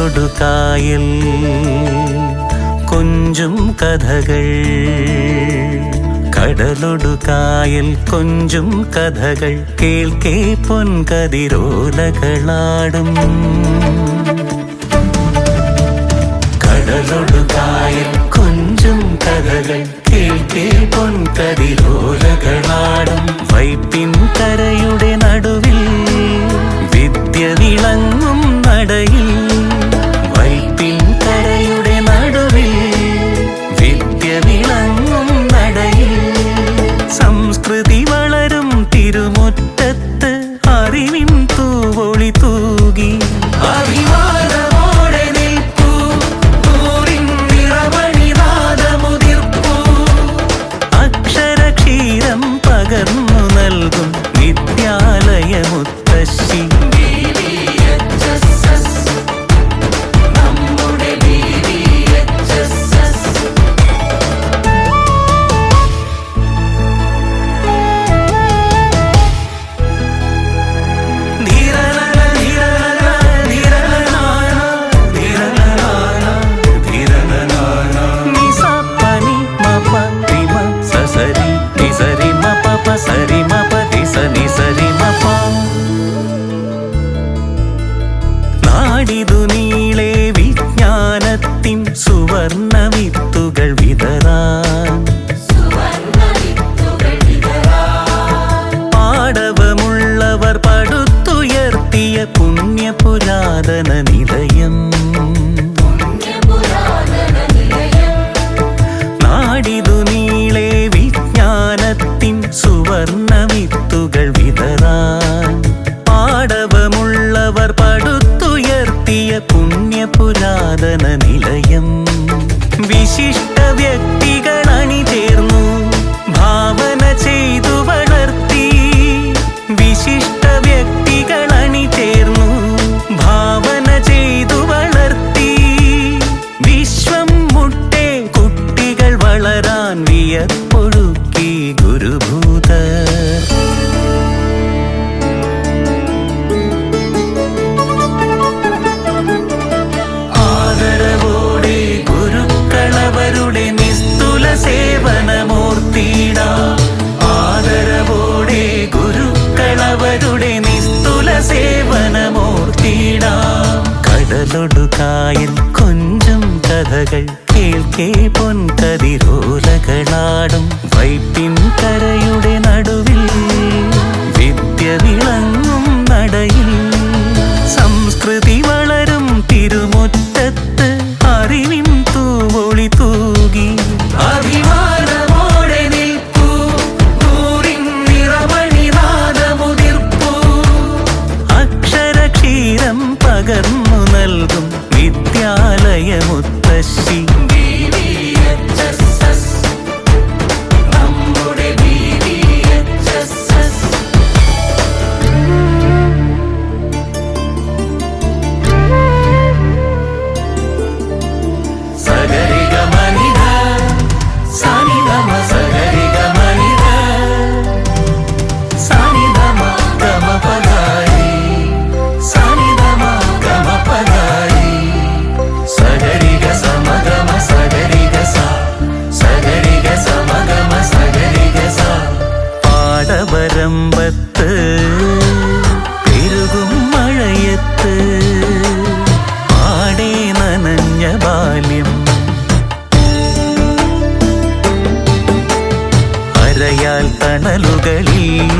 തൊടുകായിൽ കൊഞ്ചും കഥകൾ. കടലൊടുകായൽ കൊഞ്ചും കഥകൾ. കേൾക്കേ പൊൻകതിരോലകളാടും. കടലൊടുകായൽ കൊഞ്ചും കഥകൾ. കേൾക്കേ പൊൻകതിരോലകളാടും. വൈപ്പിൻ കരയുടെ பாடித പുണ്യപുരാതന നിലയം. വിശിഷ്ട വ്യക്തികൾ അണിചേർന്നു. ഭാവന ചെയ്തു വളർത്തി. വിശിഷ്ട വ്യക്തികൾ അണിചേർന്നു. ഭാവന ചെയ്തു വളർത്തി. വിശ്വം മുട്ടേ കുട്ടികൾ വളരാൻ വിയർ കടലൊടുക്കായൽ കൊഞ്ചും കഥകൾ കേൾക്കേ പൊൻകതിരോലകളാടും. വൈപ്പിൻ കരയുടെ നടുവിൽ വിദ്യ വിളങ്ങും നടയിൽ പറമ്പത്ത് പെരുകും മഴയത്ത് ആടേ നനഞ്ഞ ബാല്യം. അരയാൽ തണലുകളിൽ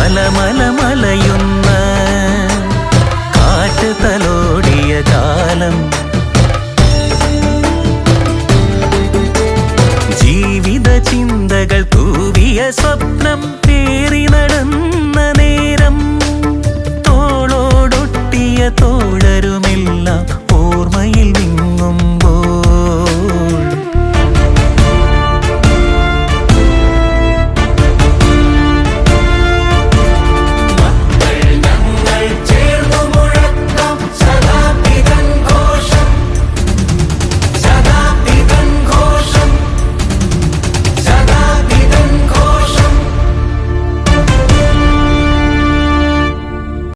അലമലമലയുന്ന que